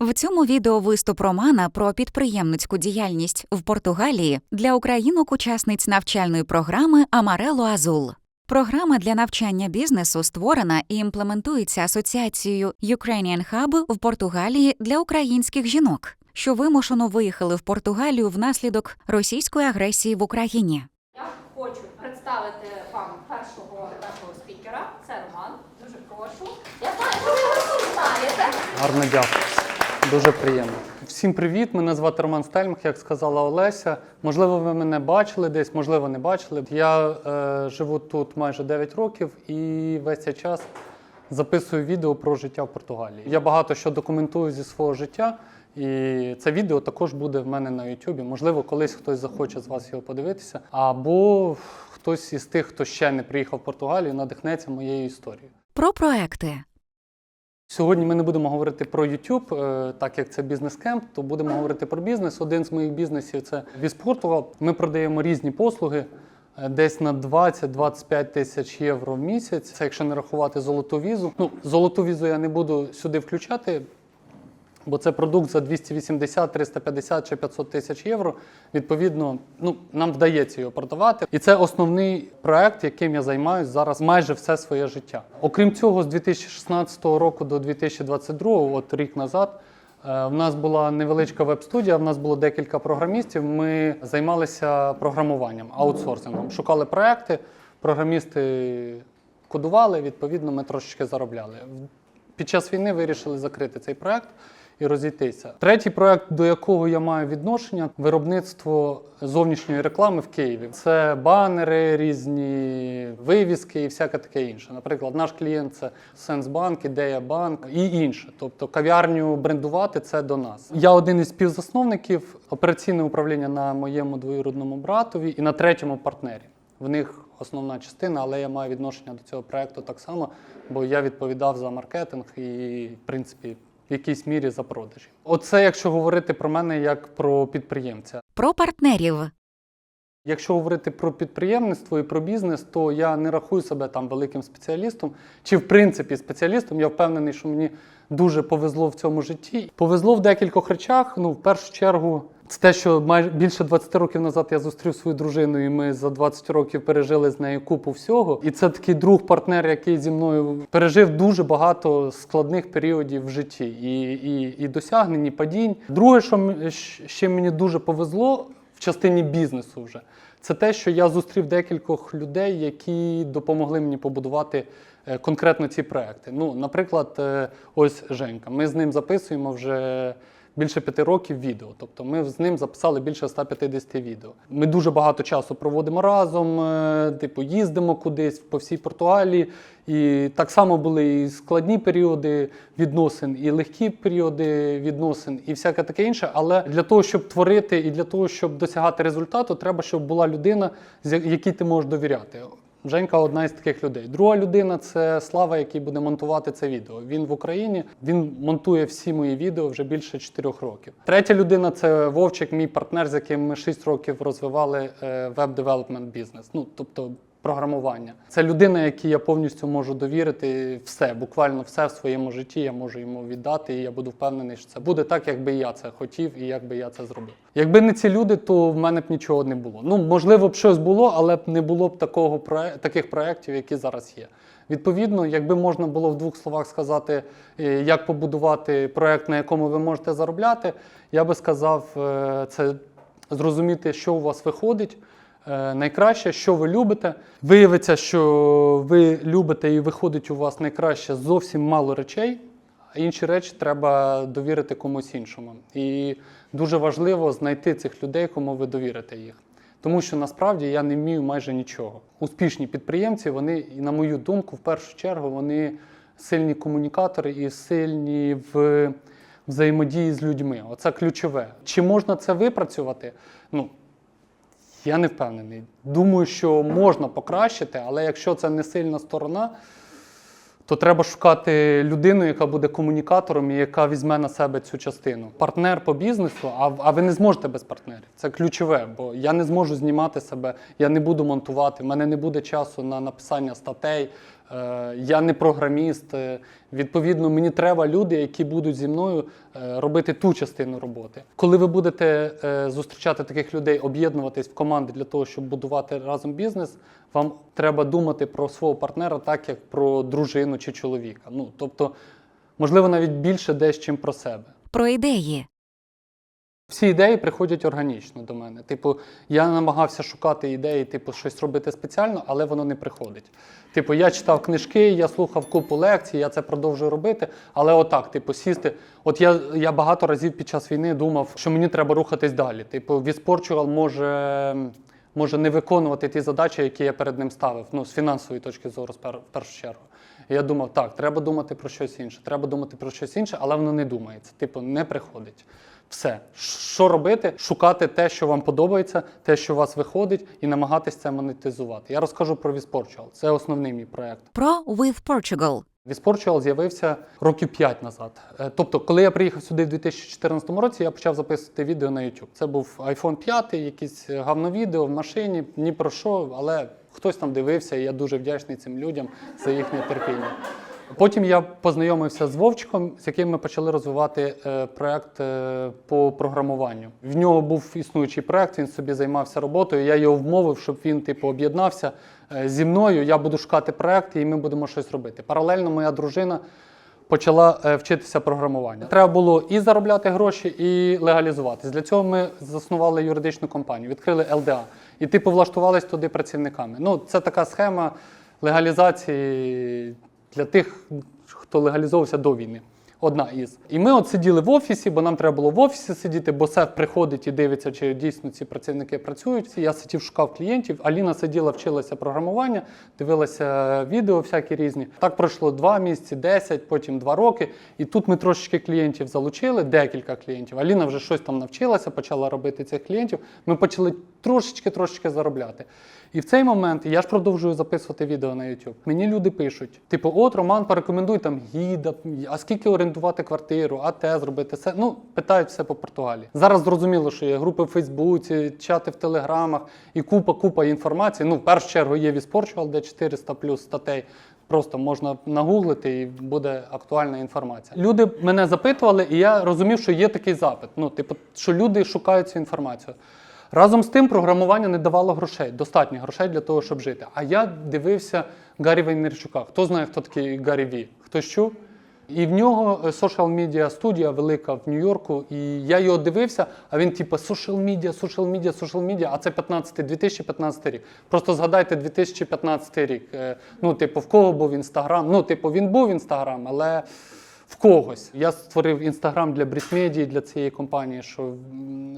В цьому відео виступ Романа про підприємницьку діяльність в Португалії для українок-учасниць навчальної програми Амарело Азул. Програма для навчання бізнесу створена і імплементується асоціацією Ukrainian Hub в Португалії для українських жінок, що вимушено виїхали в Португалію внаслідок російської агресії в Україні. Я хочу представити вам першого нашого спікера. Це Роман. Дуже прошу. Я знаю, що ви його всі знаєте. Гарно дякую. Дуже приємно. Всім привіт! Мене звати Роман Стельмах, як сказала Олеся. Можливо, ви мене бачили десь, можливо, не бачили. Я е, живу тут майже 9 років і весь цей час записую відео про життя в Португалії. Я багато що документую зі свого життя, і це відео також буде в мене на YouTube. Можливо, колись хтось захоче з вас його подивитися, або хтось із тих, хто ще не приїхав в Португалію, надихнеться моєю історією. Про проекти. Сьогодні ми не будемо говорити про YouTube, е, так як це бізнес-кемп, то будемо говорити про бізнес. Один з моїх бізнесів це Віспортувал. Ми продаємо різні послуги. е, Десь на 20-25 тисяч євро в місяць. Це якщо не рахувати золоту візу. Ну, золоту візу я не буду сюди включати, бо це продукт за 280, 350 чи 500 тисяч євро. Відповідно, ну нам вдається його продавати. І це основний проект, яким я займаюся зараз майже все своє життя. Окрім цього, з 2016 року до 2022, от рік назад. е, В нас була невеличка веб-студія, в нас було декілька програмістів. Ми займалися програмуванням, аутсорсингом. Шукали проекти, програмісти кодували, відповідно, ми трошечки заробляли. Під час війни вирішили закрити цей проект і розійтися. Третій проект, до якого я маю відношення, виробництво зовнішньої реклами в Києві. Це банери, різні вивіски і всяке таке інше. Наприклад, наш клієнт це Сенсбанк, Ідея Банк і інше. Тобто кав'ярню брендувати це до нас. Я один із співзасновників операційне управління на моєму двоюродному братові і на третьому партнері. В них основна частина, але я маю відношення до цього проекту так само, бо я відповідав за маркетинг і, в принципі, в якійсь мірі за продажі. Оце якщо говорити про мене як про підприємця. Про партнерів. Якщо говорити про підприємництво і про бізнес, то я не рахую себе там великим спеціалістом, чи в принципі спеціалістом. Я впевнений, що мені дуже повезло в цьому житті. Повезло в декількох речах. Ну, в першу чергу, це те, що майже більше 20 років назад я зустрів свою дружину, і ми за 20 років пережили з нею купу всього. І це такий друг, партнер, який зі мною пережив дуже багато складних періодів в житті, і, і, і досягнень, і падінь. Друге, що ще мені дуже повезло в частині бізнесу вже. Це те, що я зустрів декількох людей, які допомогли мені побудувати е, конкретно ці проекти. Ну, наприклад, е, ось Женька. Ми з ним записуємо вже більше п'яти років відео. Тобто ми з ним записали більше 150 відео. Ми дуже багато часу проводимо разом, е, типу, їздимо кудись по всій Португалії. І так само були і складні періоди відносин, і легкі періоди відносин, і всяке таке інше. Але для того, щоб творити і для того, щоб досягати результату, треба, щоб була людина, з якій ти можеш довіряти. Женька одна із таких людей. Друга людина це Слава, який буде монтувати це відео. Він в Україні, він монтує всі мої відео вже більше 4 років. Третя людина це Вовчик, мій партнер, з яким ми 6 років розвивали веб-девелопмент бізнес. Ну тобто програмування. Це людина, якій я повністю можу довірити все, буквально все в своєму житті. Я можу йому віддати, і я буду впевнений, що це буде так, якби я це хотів і як би я це зробив. Якби не ці люди, то в мене б нічого не було. Ну можливо б щось було, але б не було б такого таких проєктів, які зараз є. Відповідно, якби можна було в двох словах сказати, е, як побудувати проєкт, на якому ви можете заробляти, я би сказав, е, це зрозуміти, що у вас виходить. Е, Найкраще, що ви любите. Виявиться, що ви любите і виходить у вас найкраще зовсім мало речей, а інші речі треба довірити комусь іншому. І дуже важливо знайти цих людей, кому ви довірите їх. Тому що насправді я не вмію майже нічого. Успішні підприємці, вони, на мою думку, в першу чергу, вони сильні комунікатори і сильні в взаємодії з людьми. Оце ключове. Чи можна це випрацювати? Ну, я не впевнений. Думаю, що можна покращити, але якщо це не сильна сторона, то треба шукати людину, яка буде комунікатором і яка візьме на себе цю частину. Партнер по бізнесу, а, а ви не зможете без партнерів. Це ключове, бо я не зможу знімати себе, я не буду монтувати, в мене не буде часу на написання статей, Я не програміст. е, Відповідно, мені треба люди, які будуть зі мною е, робити ту частину роботи. Коли ви будете е, зустрічати таких людей, об'єднуватись в команди для того, щоб будувати разом бізнес, вам треба думати про свого партнера так, як про дружину чи чоловіка. Ну тобто, можливо, навіть більше десь, чим про себе. Про ідеї. Всі ідеї приходять органічно до мене. Типу, я намагався шукати ідеї, типу, щось робити спеціально, але воно не приходить. Типу, я читав книжки, я слухав купу лекцій, я це продовжую робити. Але отак, типу, сісти. От я, я багато разів під час війни думав, що мені треба рухатись далі. Типу, Віс Порчугал може, може не виконувати ті задачі, які я перед ним ставив, ну, з фінансової точки зору, в першу чергу. І я думав, так, треба думати про щось інше, треба думати про щось інше, але воно не думається. Типу, не приходить. Все, що робити? Шукати те, що вам подобається, те, що у вас виходить, і намагатись це монетизувати. Я розкажу про Віспорчуал. Це основний мій проект. Про With Portugal. Віспорчуал з'явився років 5 назад. Е, Тобто, коли я приїхав сюди в 2014 році, я почав записувати відео на YouTube. Це був iPhone 5, якісь е, гавновідео в машині, ні про що, але хтось там дивився, і я дуже вдячний цим людям за їхнє терпіння. Потім я познайомився з Вовчиком, з яким ми почали розвивати е, проект е, по програмуванню. В нього був існуючий проект, він собі займався роботою. Я його вмовив, щоб він типу об'єднався е, зі мною. Я буду шукати проекти, і ми будемо щось робити. Паралельно моя дружина почала вчитися програмуванню. Треба було і заробляти гроші, і легалізуватись. Для цього ми заснували юридичну компанію, відкрили ЛДА. І типу влаштувались туди працівниками. Ну, це така схема легалізації для тих, хто легалізовувався до війни. Одна із. І ми от сиділи в офісі, бо нам треба було в офісі сидіти, бо сеф приходить і дивиться, чи дійсно ці працівники працюють. Я сидів, шукав клієнтів. Аліна сиділа, вчилася програмування, дивилася відео всякі різні. Так пройшло два місяці, 10, потім два роки. І тут ми трошечки клієнтів залучили, декілька клієнтів. Аліна вже щось там навчилася, почала робити цих клієнтів. Ми почали трошечки-трошечки заробляти. І в цей момент я ж продовжую записувати відео на YouTube. Мені люди пишуть: типу, от Роман, порекомендуй там гіда, а скільки орендувати квартиру, а те зробити це. Ну, питають все по Португалії. Зараз зрозуміло, що є групи в Фейсбуці, чати в Телеграмах і купа, купа інформації. Ну, в першу чергу є Віспорчуал, де 400 плюс статей. Просто можна нагуглити і буде актуальна інформація. Люди мене запитували, і я розумів, що є такий запит. Ну, типу, що люди шукають цю інформацію. Разом з тим, програмування не давало грошей, достатньо грошей для того, щоб жити. А я дивився Гаррі Вайнерчука. Хто знає, хто такий Гаррі Ві? Хтось чув? І в нього social media студія велика в Нью-Йорку, і я його дивився, а він типу social media, social media, social media, а це 15 2015 рік. Просто згадайте 2015 рік. Е, Ну, типу, в кого був інстаграм? Ну, типу, він був інстаграм, але в когось. Я створив інстаграм для Брітмедії, для цієї компанії, що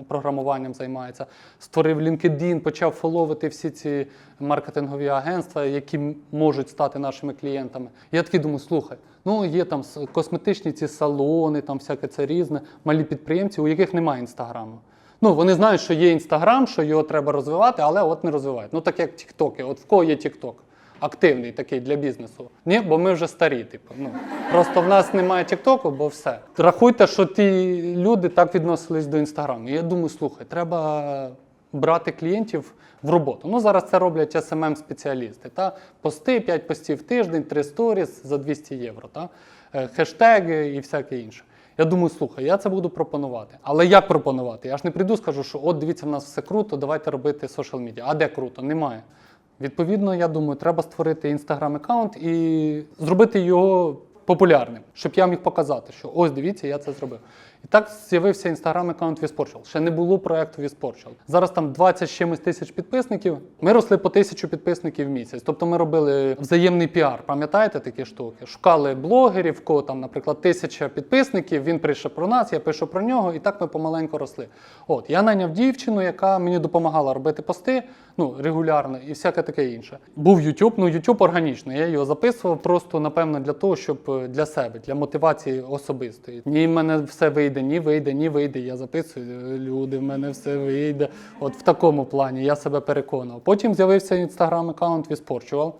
програмуванням займається. Створив LinkedIn, почав фоловити всі ці маркетингові агентства, які можуть стати нашими клієнтами. Я такий думаю, слухай, ну є там косметичні ці салони, там всяке це різне, малі підприємці, у яких немає інстаграму. Ну, вони знають, що є інстаграм, що його треба розвивати, але от не розвивають. Ну, так як тіктоки. От в кого є тікток? Активний такий для бізнесу. Ні, бо ми вже старі. Типу. Ну, просто в нас немає тіктоку, бо все. Рахуйте, що ті люди так відносились до інстаграму. І я думаю, слухай, треба брати клієнтів в роботу. Ну, зараз це роблять smm спеціалісти Та? Пости, 5 постів в тиждень, 3 сторіс за 200 євро. Та? Е, Хештеги і всяке інше. Я думаю, слухай, я це буду пропонувати. Але як пропонувати? Я ж не прийду, скажу, що от дивіться, в нас все круто, давайте робити social media. А де круто? Немає. Відповідно, я думаю, треба створити інстаграм аккаунт і зробити його популярним, щоб я міг показати, що ось дивіться, я це зробив. І так з'явився інстаграм аккаунт Віспорчал. Ще не було проекту Віспорчал. Зараз там 20 чимось тисяч підписників. Ми росли по тисячу підписників в місяць. Тобто ми робили взаємний піар. Пам'ятаєте такі штуки? Шукали блогерів, кого там, наприклад, тисяча підписників. Він пише про нас, я пишу про нього, і так ми помаленьку росли. От я найняв дівчину, яка мені допомагала робити пости, ну регулярно і всяке таке інше. Був YouTube, ну YouTube органічно. Я його записував просто напевно для того, щоб е, для себе, для мотивації особистої. Ні, в мене все вийде, ні вийде, ні вийде. Я записую «Е, люди, в мене все вийде. От в такому плані я себе переконав. Потім з'явився інстаграм аккаунт Віспорчувал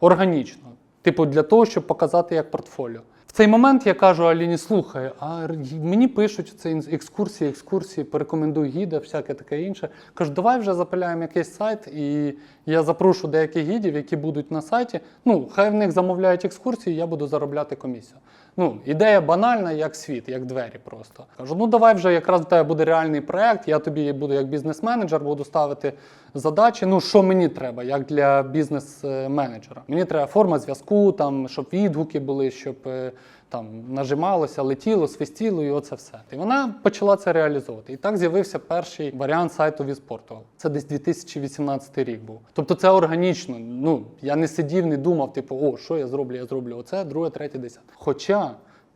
органічно. Типу, для того, щоб показати як портфоліо. В цей момент я кажу Аліні, слухай, а мені пишуть це екскурсії, екскурсії, порекомендуй гіда, всяке таке інше. Кажу, давай вже запиляємо якийсь сайт, і я запрошу деяких гідів, які будуть на сайті. Ну, хай в них замовляють екскурсії, я буду заробляти комісію. Ну, ідея банальна, як світ, як двері просто. Кажу, ну давай вже якраз в тебе буде реальний проект, я тобі буду як бізнес-менеджер, буду ставити задачі. Ну, що мені треба, як для бізнес-менеджера. Мені треба форма зв'язку, там, щоб відгуки були, щоб е, там нажималося, летіло, свистіло і оце все. І вона почала це реалізовувати. І так з'явився перший варіант сайту Візпорту. Це десь 2018 рік був. Тобто це органічно. Ну я не сидів, не думав, типу, о, що я зроблю, я зроблю оце, друге, третє, десяте. Хоча.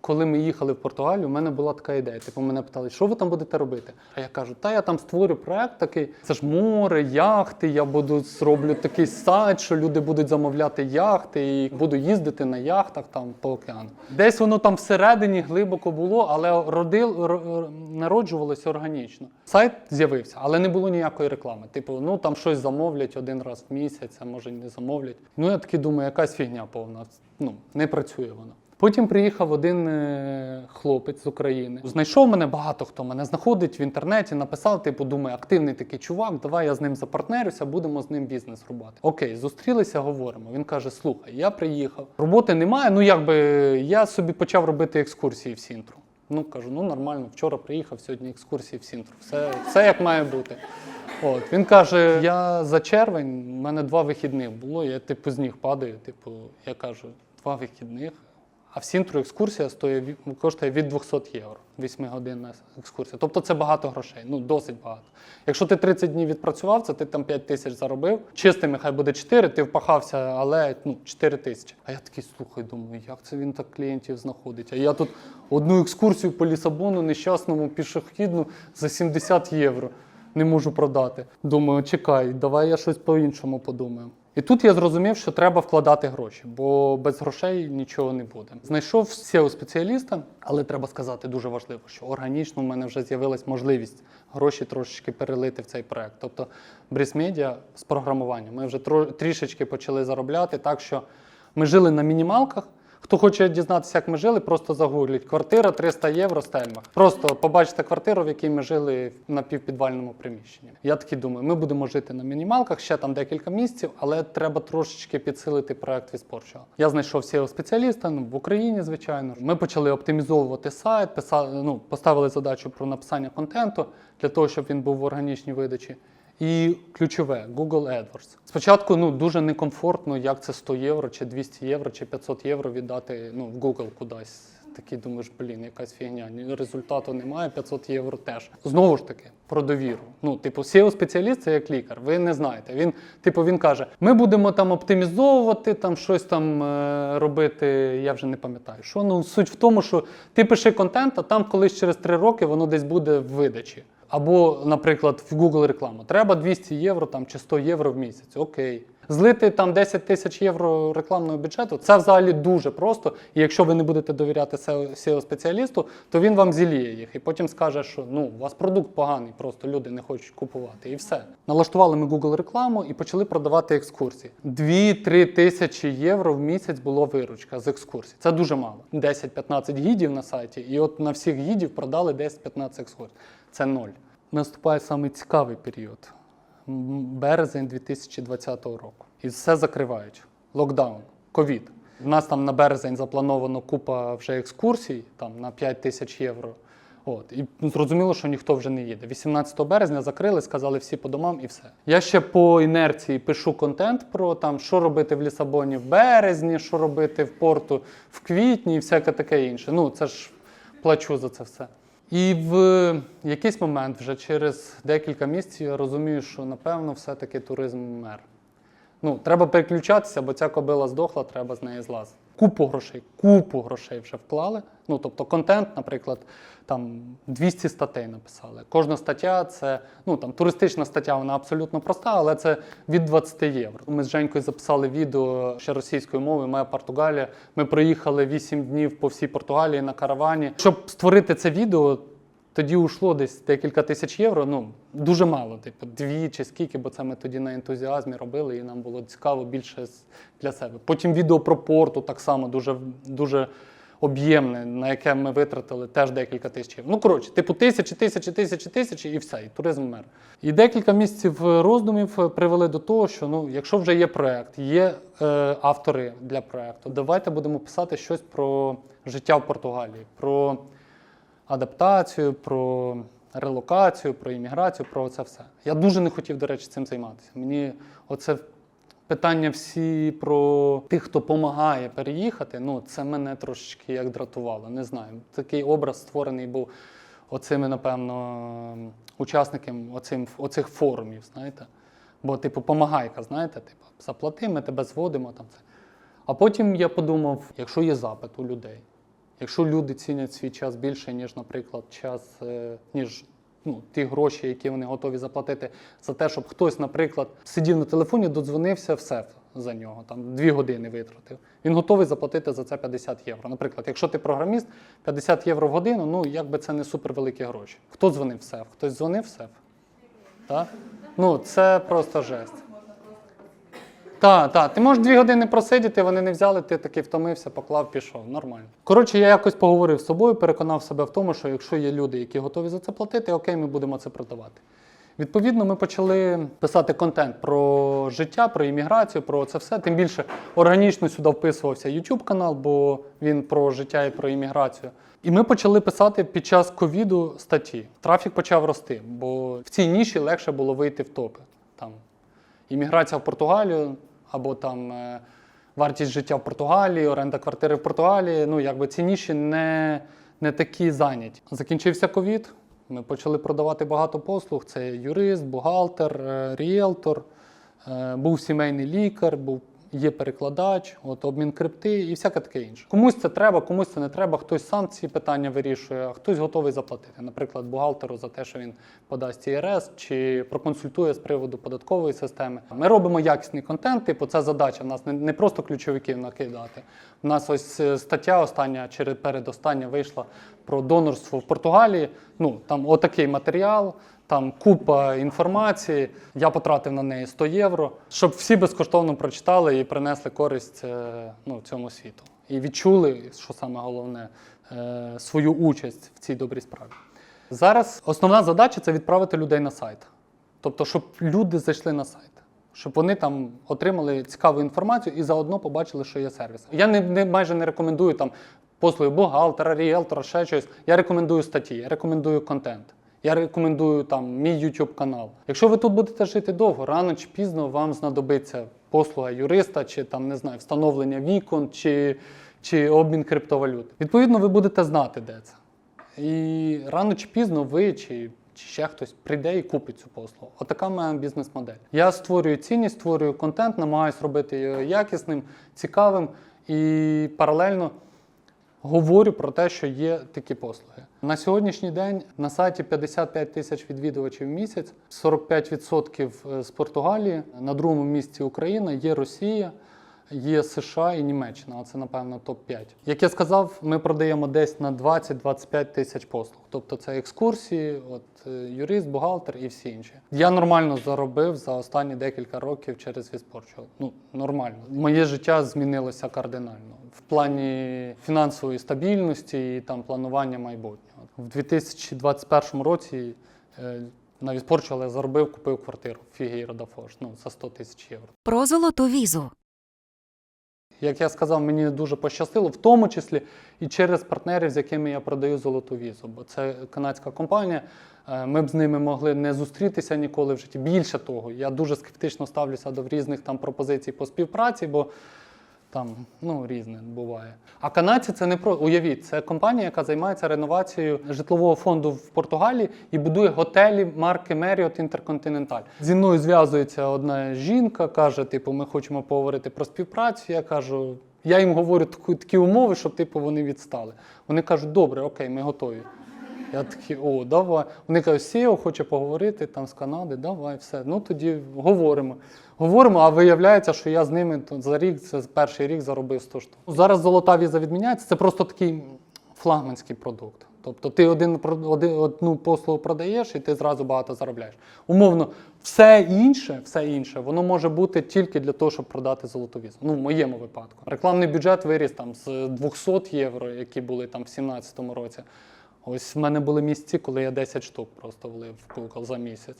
Коли ми їхали в Португалію, у мене була така ідея. Типу, мене питали, що ви там будете робити? А я кажу, та я там створю проект такий. Це ж море, яхти. Я буду зроблю такий сайт, що люди будуть замовляти яхти, і буду їздити на яхтах там по океану. Десь воно там всередині глибоко було, але родил, ро- народжувалося органічно. Сайт з'явився, але не було ніякої реклами. Типу, ну там щось замовлять один раз в місяць, а може не замовлять. Ну я такий думаю, якась фігня повна. Ну не працює воно. Потім приїхав один е, хлопець з України. Знайшов мене багато хто мене знаходить в інтернеті, написав, типу, думаю, активний такий чувак, давай я з ним запартнерюся, будемо з ним бізнес рубати. Окей, зустрілися, говоримо. Він каже: Слухай, я приїхав, роботи немає. Ну якби я собі почав робити екскурсії в Сінтру. Ну кажу, ну нормально, вчора приїхав, сьогодні екскурсії в Сінтру. Все, все як має бути. От він каже: я за червень, в мене два вихідних було. Я типу з ніг падаю. Типу, я кажу, два вихідних. А в Сінтру екскурсія стоїть, коштує від 200 євро. 8-годинна екскурсія. Тобто це багато грошей, ну досить багато. Якщо ти 30 днів відпрацював, це ти там 5 тисяч заробив. Чистими хай буде 4, ти впахався, але ну, 4 тисячі. А я такий слухай, думаю, як це він так клієнтів знаходить? А я тут одну екскурсію по Лісабону нещасному пішохідну за 70 євро не можу продати. Думаю, чекай, давай я щось по-іншому подумаю. І тут я зрозумів, що треба вкладати гроші, бо без грошей нічого не буде. Знайшов seo спеціаліста, але треба сказати дуже важливо, що органічно в мене вже з'явилась можливість гроші трошечки перелити в цей проект. Тобто Media з програмування ми вже трішечки почали заробляти, так що ми жили на мінімалках. Хто хоче дізнатися, як ми жили, просто загугліть. Квартира 300 євро стельмах. Просто побачите квартиру, в якій ми жили на півпідвальному приміщенні. Я такий думаю, ми будемо жити на мінімалках, ще там декілька місяців, але треба трошечки підсилити проект від спорчого. Я знайшов seo спеціаліста ну, в Україні, звичайно. Ми почали оптимізовувати сайт, писали, ну, поставили задачу про написання контенту для того, щоб він був в органічній видачі. І ключове Google AdWords. Спочатку ну дуже некомфортно, як це 100 євро, чи 200 євро, чи 500 євро віддати ну, в Google кудись. Такий думаєш, блін, якась фігня. Результату немає, 500 євро теж. Знову ж таки, про довіру. Ну, типу, seo спеціаліст це як лікар. Ви не знаєте. Він, типу, він каже: ми будемо там оптимізовувати, там щось там е, робити. Я вже не пам'ятаю. Що ну суть в тому, що ти пиши контент, а там колись через 3 роки воно десь буде в видачі. Або, наприклад, в Google рекламу. Треба 200 євро там, чи 100 євро в місяць. Окей. Злити там 10 тисяч євро рекламного бюджету це взагалі дуже просто. І якщо ви не будете довіряти seo спеціалісту, то він вам зіліє їх і потім скаже, що ну у вас продукт поганий, просто люди не хочуть купувати. І все. Налаштували ми Google рекламу і почали продавати екскурсії. 2-3 тисячі євро в місяць було виручка з екскурсій. Це дуже мало. 10-15 гідів на сайті, і от на всіх гідів продали 10-15 екскурсій. Це ноль. Наступає самий цікавий період. Березень 2020 року. І все закривають. Локдаун, ковід. У нас там на березень заплановано купа вже екскурсій, там на 5 тисяч євро. От. І зрозуміло, що ніхто вже не їде. 18 березня закрили, сказали всі по домам і все. Я ще по інерції пишу контент про там, що робити в Лісабоні в березні, що робити в порту в квітні і всяке таке інше. Ну, це ж плачу за це все. І в якийсь момент, вже через декілька місяців, я розумію, що напевно все-таки туризм мер. Ну, треба переключатися, бо ця кобила здохла, треба з неї злазити. Купу грошей, купу грошей вже вклали. Ну, тобто контент, наприклад, там 200 статей написали. Кожна стаття це ну там туристична стаття, вона абсолютно проста, але це від 20 євро. Ми з Женькою записали відео ще російською мовою, моя Португалія. Ми проїхали 8 днів по всій Португалії на каравані. Щоб створити це відео, тоді ушло десь декілька тисяч євро. Ну дуже мало, типу, дві чи скільки, бо це ми тоді на ентузіазмі робили, і нам було цікаво більше для себе. Потім відео про порту так само дуже, дуже об'ємне, на яке ми витратили теж декілька тисяч. євро. Ну, коротше, типу тисячі, тисячі, тисячі, тисячі і все, і туризм вмер. І декілька місяців роздумів е, привели до того, що ну, якщо вже є проект, є е, автори для проекту, давайте будемо писати щось про життя в Португалії, про адаптацію, про релокацію, про імміграцію, про це все. Я дуже не хотів, до речі, цим займатися. Мені оце питання всі про тих, хто допомагає переїхати, ну це мене трошечки як дратувало. Не знаю. Такий образ створений був оцими, напевно, учасниками оцим, оцих форумів, знаєте. Бо, типу, помагайка, знаєте, типу, заплати, ми тебе зводимо там це. А потім я подумав, якщо є запит у людей, якщо люди цінять свій час більше, ніж, наприклад, час, е, ніж ну, ті гроші, які вони готові заплатити за те, щоб хтось, наприклад, сидів на телефоні, додзвонився все за нього, там дві години витратив. Він готовий заплатити за це 50 євро. Наприклад, якщо ти програміст, 50 євро в годину, ну якби це не супервеликі гроші. Хто дзвонив в СЕФ? Хтось дзвонив в СЕФ? Так? Ну, це просто жест. Так, так. Ти можеш дві години просидіти, вони не взяли, ти таки втомився, поклав, пішов. Нормально. Коротше, я якось поговорив з собою, переконав себе в тому, що якщо є люди, які готові за це платити, окей, ми будемо це продавати. Відповідно, ми почали писати контент про життя, про імміграцію, про це все. Тим більше органічно сюди вписувався YouTube канал, бо він про життя і про імміграцію. І ми почали писати під час ковіду статті. Трафік почав рости, бо в цій ніші легше було вийти в топи. Там імміграція в Португалію або там е, вартість життя в Португалії, оренда квартири в Португалії. Ну, якби ці ніші не, не такі зайняті. Закінчився ковід. Ми почали продавати багато послуг. Це юрист, бухгалтер, е, ріелтор, е, був сімейний лікар, був. Є перекладач, от обмін крипти і всяке таке інше. Комусь це треба, комусь це не треба. Хтось сам ці питання вирішує, а хтось готовий заплатити. Наприклад, бухгалтеру за те, що він подасть ІРС чи проконсультує з приводу податкової системи. Ми робимо якісний контент. Типу, це задача. У нас не, не просто ключовиків накидати. У нас ось е, стаття остання, через передостання вийшла про донорство в Португалії. Ну там отакий матеріал. Там купа інформації. Я потратив на неї 100 євро, щоб всі безкоштовно прочитали і принесли користь е, ну, цьому світу. І відчули, що саме головне, е, свою участь в цій добрій справі. Зараз основна задача це відправити людей на сайт. Тобто, щоб люди зайшли на сайт, щоб вони там отримали цікаву інформацію і заодно побачили, що є сервіс. Я не, не майже не рекомендую там послуги бухгалтера, ріелтора, ще щось. Я рекомендую статті, я рекомендую контент. Я рекомендую там мій YouTube канал. Якщо ви тут будете жити довго, рано чи пізно вам знадобиться послуга юриста, чи там не знаю, встановлення вікон, чи, чи обмін криптовалют. Відповідно, ви будете знати, де це. І рано чи пізно ви чи, чи ще хтось прийде і купить цю послугу. Отака моя бізнес-модель. Я створюю цінність, створюю контент, намагаюся робити його якісним, цікавим і паралельно говорю про те, що є такі послуги. На сьогоднішній день на сайті 55 тисяч відвідувачів в місяць, 45% з Португалії, на другому місці Україна, є Росія. Є США і Німеччина, а це, напевно, топ-5. Як я сказав, ми продаємо десь на 20-25 тисяч послуг. Тобто це екскурсії, от, е, юрист, бухгалтер і всі інші. Я нормально заробив за останні декілька років через Віспорчу. Ну, нормально. Моє життя змінилося кардинально в плані фінансової стабільності і там планування майбутнього. В 2021 році е, на Віспорчу я заробив, купив квартиру в Фігейро да ну, за 100 тисяч євро. Про золоту візу. Як я сказав, мені дуже пощастило, в тому числі і через партнерів, з якими я продаю золоту візу. Бо це канадська компанія. е, Ми б з ними могли не зустрітися ніколи в житті. Більше того, я дуже скептично ставлюся до різних там пропозицій по співпраці, бо там ну різне буває. А канадці це не про уявіть, це компанія, яка займається реновацією житлового фонду в Португалії і будує готелі марки Marriott Intercontinental. Зі мною зв'язується одна жінка, каже: типу, ми хочемо поговорити про співпрацю. Я кажу, я їм говорю такі умови, щоб типу вони відстали. Вони кажуть, добре, окей, ми готові. Я такий, о, давай. Вони кажуть, SEO хоче поговорити там з Канади, давай, все. Ну тоді говоримо. Говоримо, а виявляється, що я з ними за рік, це перший рік заробив 100 штук. Зараз золота віза відміняється, це просто такий флагманський продукт. Тобто ти один, один, одну послугу продаєш і ти зразу багато заробляєш. Умовно, все інше, все інше, воно може бути тільки для того, щоб продати золоту візу. Ну, в моєму випадку. Рекламний бюджет виріс там з 200 євро, які були там в 2017 році. Ось в мене були місяці, коли я 10 штук просто влив в Google за місяць.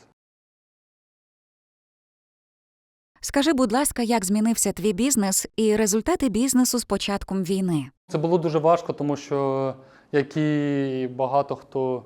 Скажи, будь ласка, як змінився твій бізнес і результати бізнесу з початком війни? Це було дуже важко, тому що, як і багато хто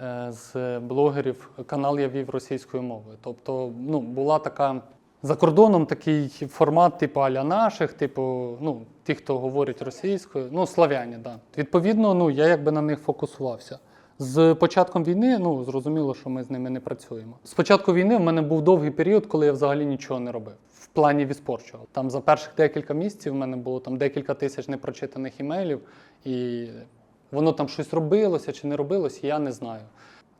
е, з блогерів, канал я вів російською мовою. Тобто, ну, була така за кордоном такий формат, типу аля наших, типу, ну, ті, хто говорить російською, ну, славяні, да. Відповідно, ну, я якби на них фокусувався. З початком війни, ну зрозуміло, що ми з ними не працюємо. З початку війни в мене був довгий період, коли я взагалі нічого не робив в плані віспорчого. Там за перших декілька місяців в мене було там декілька тисяч непрочитаних імейлів, і воно там щось робилося чи не робилося, я не знаю.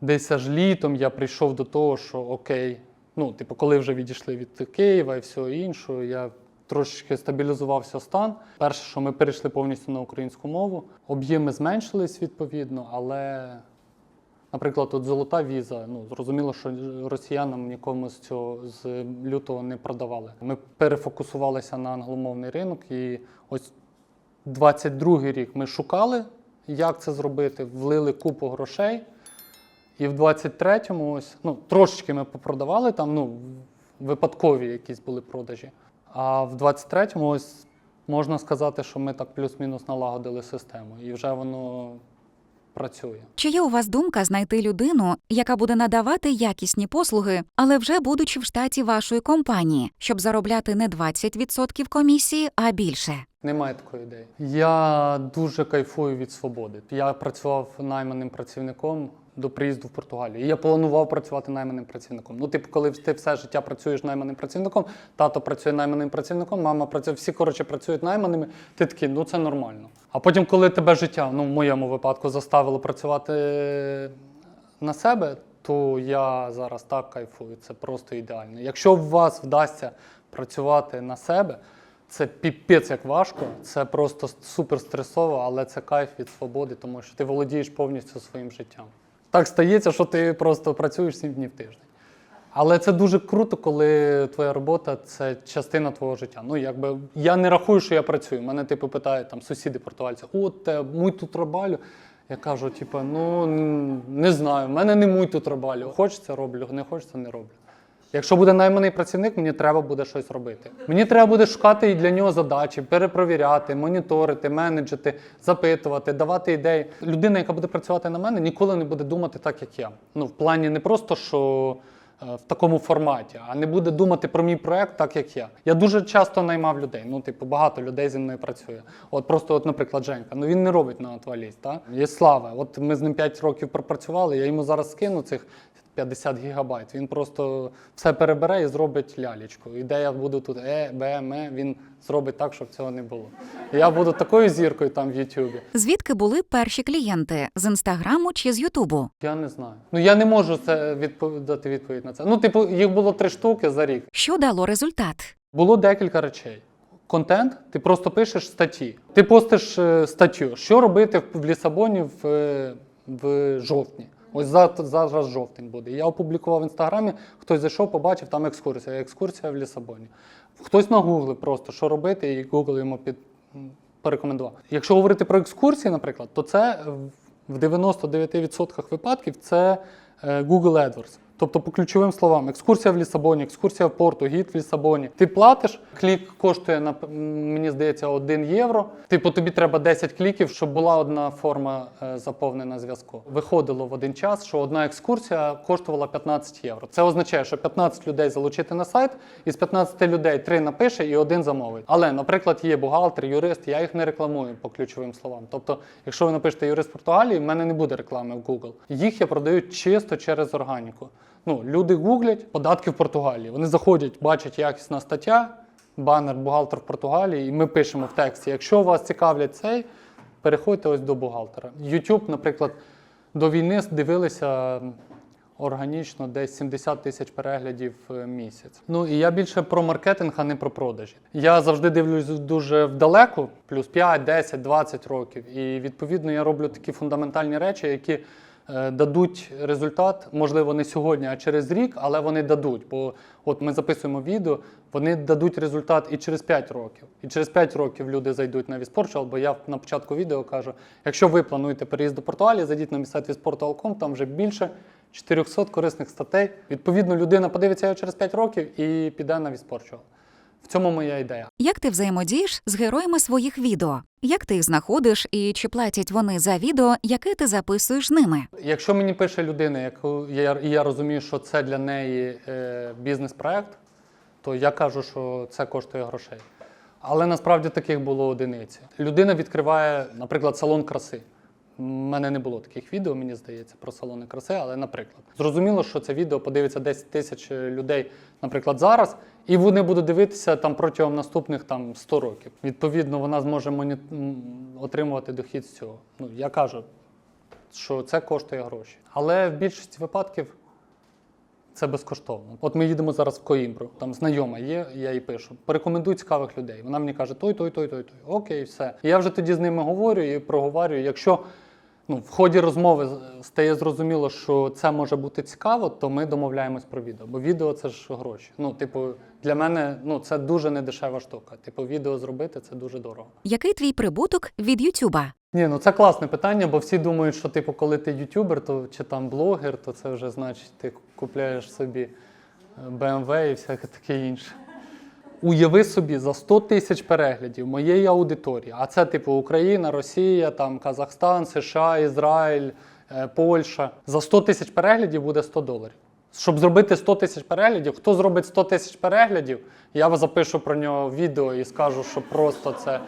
Десь аж літом я прийшов до того, що окей, ну, типу, коли вже відійшли від Києва і всього іншого, я трошечки стабілізувався стан. Перше, що ми перейшли повністю на українську мову. Об'єми зменшились відповідно, але, наприклад, от золота віза, ну зрозуміло, що росіянам нікому з цього з лютого не продавали. Ми перефокусувалися на англомовний ринок, і ось 22-й рік ми шукали, як це зробити, влили купу грошей. І в 23-му ось, ну, трошечки ми попродавали там, ну, випадкові якісь були продажі. А в 23-му ось можна сказати, що ми так плюс-мінус налагодили систему, і вже воно працює. Чи є у вас думка знайти людину, яка буде надавати якісні послуги, але вже будучи в штаті вашої компанії, щоб заробляти не 20% комісії, а більше? Немає такої ідеї. Я дуже кайфую від свободи. Я працював найманим працівником до приїзду в Португалію. І я планував працювати найманим працівником. Ну, типу, коли ти все життя працюєш найманим працівником, тато працює найманим працівником, мама працює, всі коротше працюють найманими. Ти такий, ну це нормально. А потім, коли тебе життя, ну в моєму випадку, заставило працювати на себе, то я зараз так кайфую. Це просто ідеально. Якщо у вас вдасться працювати на себе. Це піпець як важко, це просто супер стресово, але це кайф від свободи, тому що ти володієш повністю своїм життям. Так стається, що ти просто працюєш 7 днів тиждень. Але це дуже круто, коли твоя робота це частина твого життя. Ну, якби я не рахую, що я працюю. Мене типу питають там сусіди португальці, от муй тут рабалю. Я кажу, типу, ну не знаю, в мене не муй тут рабалю. Хочеться роблю, не хочеться не роблю. Якщо буде найманий працівник, мені треба буде щось робити. Мені треба буде шукати для нього задачі, перепровіряти, моніторити, менеджити, запитувати, давати ідеї. Людина, яка буде працювати на мене, ніколи не буде думати так, як я. Ну, в плані не просто що е, в такому форматі, а не буде думати про мій проект так, як я. Я дуже часто наймав людей. Ну, типу, багато людей зі мною працює. От просто, от, наприклад, Женька. Ну він не робить на так? Є слава. От ми з ним 5 років пропрацювали, я йому зараз скину цих 50 гігабайт. Він просто все перебере і зробить лялечку. І де я буду тут е, б, ме, він зробить так, щоб цього не було. І я буду такою зіркою там в Ютубі. Звідки були перші клієнти з інстаграму чи з Ютубу? Я не знаю. Ну я не можу це відпов... дати відповідь на це. Ну, типу, їх було три штуки за рік. Що дало результат? Було декілька речей. Контент, ти просто пишеш статті. Ти постиш е, статтю, що робити в- в Лісабоні в, е, в жовтні. Ось за- зараз жовтень буде. Я опублікував в інстаграмі, хтось зайшов, побачив, там екскурсія. Екскурсія в Лісабоні. Хтось нагуглив просто, що робити, і Google йому під, порекомендував. Якщо говорити про екскурсії, наприклад, то це в 99% випадків це е, Google AdWords. Тобто по ключовим словам: екскурсія в Лісабоні, екскурсія в порту, гід в Лісабоні. Ти платиш, клік коштує на мені здається 1 євро. Типу, тобі треба 10 кліків, щоб була одна форма е, заповнена зв'язку. Виходило в один час, що одна екскурсія коштувала 15 євро. Це означає, що 15 людей залучити на сайт, із 15 людей 3 напише і один замовить. Але, наприклад, є бухгалтер, юрист, я їх не рекламую по ключовим словам. Тобто, якщо ви напишете юрист Португалії, в мене не буде реклами в Google. Їх я продаю чисто через органіку. Ну, люди гуглять податки в Португалії. Вони заходять, бачать якісна стаття, банер бухгалтер в Португалії, і ми пишемо в тексті. Якщо вас цікавлять цей, переходьте ось до бухгалтера. YouTube, наприклад, до війни дивилися органічно десь 70 тисяч переглядів в місяць. Ну і я більше про маркетинг, а не про продажі. Я завжди дивлюсь дуже вдалеку, плюс 5, 10, 20 років. І відповідно я роблю такі фундаментальні речі, які е, дадуть результат, можливо, не сьогодні, а через рік, але вони дадуть. Бо от ми записуємо відео, вони дадуть результат і через 5 років. І через 5 років люди зайдуть на Віспорчал, бо я на початку відео кажу: якщо ви плануєте переїзд до Португалії, зайдіть на сайт visportal.com, там вже більше 400 корисних статей. Відповідно, людина подивиться його через 5 років і піде на Віспорчал. В цьому моя ідея. Як ти взаємодієш з героями своїх відео? Як ти їх знаходиш і чи платять вони за відео, яке ти записуєш ними? Якщо мені пише людина, яку я, і я розумію, що це для неї е, бізнес-проект, то я кажу, що це коштує грошей. Але насправді таких було одиниці. Людина відкриває, наприклад, салон краси. Мене не було таких відео, мені здається, про салони краси, але наприклад. Зрозуміло, що це відео подивиться 10 тисяч людей, наприклад, зараз, і вони будуть дивитися там протягом наступних там 100 років. Відповідно, вона зможе моні... отримувати дохід з цього. Ну, я кажу, що це коштує гроші. Але в більшості випадків це безкоштовно. От ми їдемо зараз в Коімбру, там знайома є, я їй пишу. Порекомендуй цікавих людей. Вона мені каже, той, той, той, той, той. Окей, все. І я вже тоді з ними говорю і проговорюю. Якщо ну, в ході розмови стає зрозуміло, що це може бути цікаво, то ми домовляємось про відео. Бо відео це ж гроші. Ну, типу, для мене ну, це дуже недешева штука. Типу, відео зробити це дуже дорого. Який твій прибуток від Ютуба? Ні, ну це класне питання, бо всі думають, що типу, коли ти ютубер, то чи там блогер, то це вже значить ти купляєш собі е, BMW і всяке таке інше. Уяви собі за 100 тисяч переглядів моєї аудиторії, а це типу Україна, Росія, там Казахстан, США, Ізраїль, е, Польща. За 100 тисяч переглядів буде 100 доларів. Щоб зробити 100 тисяч переглядів, хто зробить 100 тисяч переглядів, я запишу про нього відео і скажу, що просто це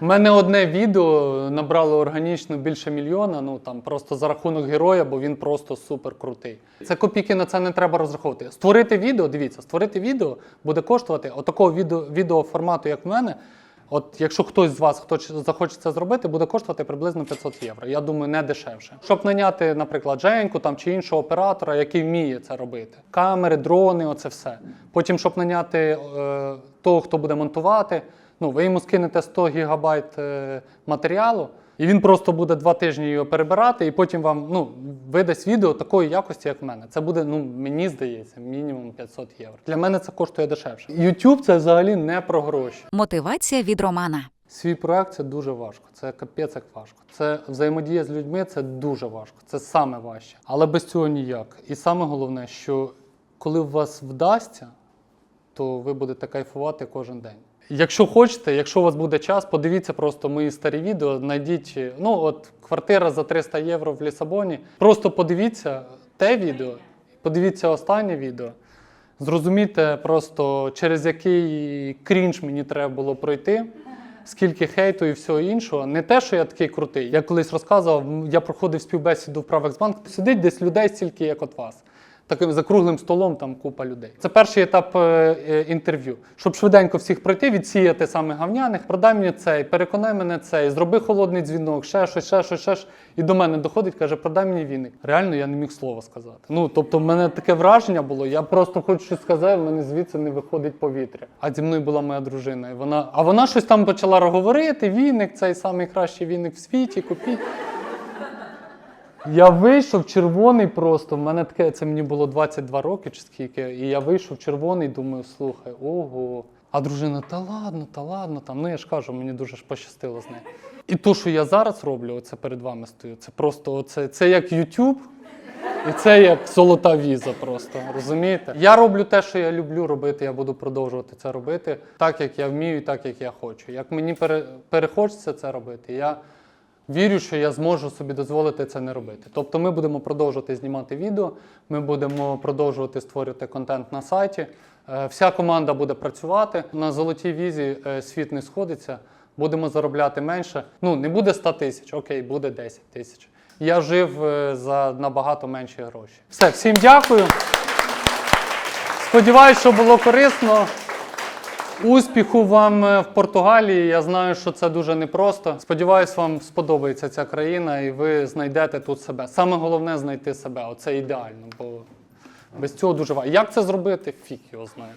у мене одне відео набрало органічно більше мільйона. Ну там просто за рахунок героя, бо він просто супер крутий. Це копійки на це не треба розраховувати. Створити відео, дивіться, створити відео буде коштувати отакого відео, відео формату, як в мене. От якщо хтось з вас хто захоче це зробити, буде коштувати приблизно 500 євро. Я думаю, не дешевше. Щоб наняти, наприклад, Женьку там чи іншого оператора, який вміє це робити. Камери, дрони, оце все. Потім, щоб наняти е, того, хто буде монтувати. Ну, ви йому скинете 100 гігабайт е, матеріалу, і він просто буде два тижні його перебирати, і потім вам ну, видасть відео такої якості, як в мене. Це буде, ну, мені здається, мінімум 500 євро. Для мене це коштує дешевше. YouTube це взагалі не про гроші. Мотивація від Романа. Свій проект це дуже важко. Це капець як важко. Це взаємодія з людьми це дуже важко. Це саме важче. Але без цього ніяк. І саме головне, що коли у вас вдасться, то ви будете кайфувати кожен день. Якщо хочете, якщо у вас буде час, подивіться просто мої старі відео, знайдіть, ну от квартира за 300 євро в Лісабоні. Просто подивіться те відео, подивіться останнє відео. Зрозумійте просто, через який крінж мені треба було пройти, скільки хейту і всього іншого. Не те, що я такий крутий. Я колись розказував, я проходив співбесіду в Правексбанк, сидить десь людей стільки, як от вас. Таким за круглим столом там купа людей. Це перший етап е, е, інтерв'ю. Щоб швиденько всіх пройти, відсіяти саме гавняних, продай мені цей, переконай мене цей, зроби холодний дзвінок, ще щось, ще щось, ще щось. І до мене доходить, каже, продай мені віник. Реально я не міг слова сказати. Ну тобто, в мене таке враження було. Я просто хочу щось сказати, в мене звідси не виходить повітря. А зі мною була моя дружина. І вона, а вона щось там почала говорити. Віник, цей найкращий віник в світі, купіть. Я вийшов червоний просто. В мене таке, це мені було 22 роки чи скільки. І я вийшов червоний, думаю, слухай, ого. А дружина, та ладно, та ладно. Там. Ну я ж кажу, мені дуже ж пощастило з нею. І то, що я зараз роблю, оце перед вами стою, це просто оце, це як YouTube, і це як золота віза просто. Розумієте? Я роблю те, що я люблю робити, я буду продовжувати це робити так, як я вмію, і так, як я хочу. Як мені пере, перехочеться це робити, я вірю, що я зможу собі дозволити це не робити. Тобто ми будемо продовжувати знімати відео, ми будемо продовжувати створювати контент на сайті. Е, Вся команда буде працювати. На золотій візі е, світ не сходиться. Будемо заробляти менше. Ну, не буде 100 тисяч, окей, буде 10 тисяч. Я жив е, за набагато менші гроші. Все, всім дякую. Сподіваюсь, що було корисно. Успіху вам е, в Португалії. Я знаю, що це дуже непросто. Сподіваюсь, вам сподобається ця країна, і ви знайдете тут себе. Саме головне знайти себе. Оце ідеально, бо без цього дуже важко. Як це зробити? Фіг його знає.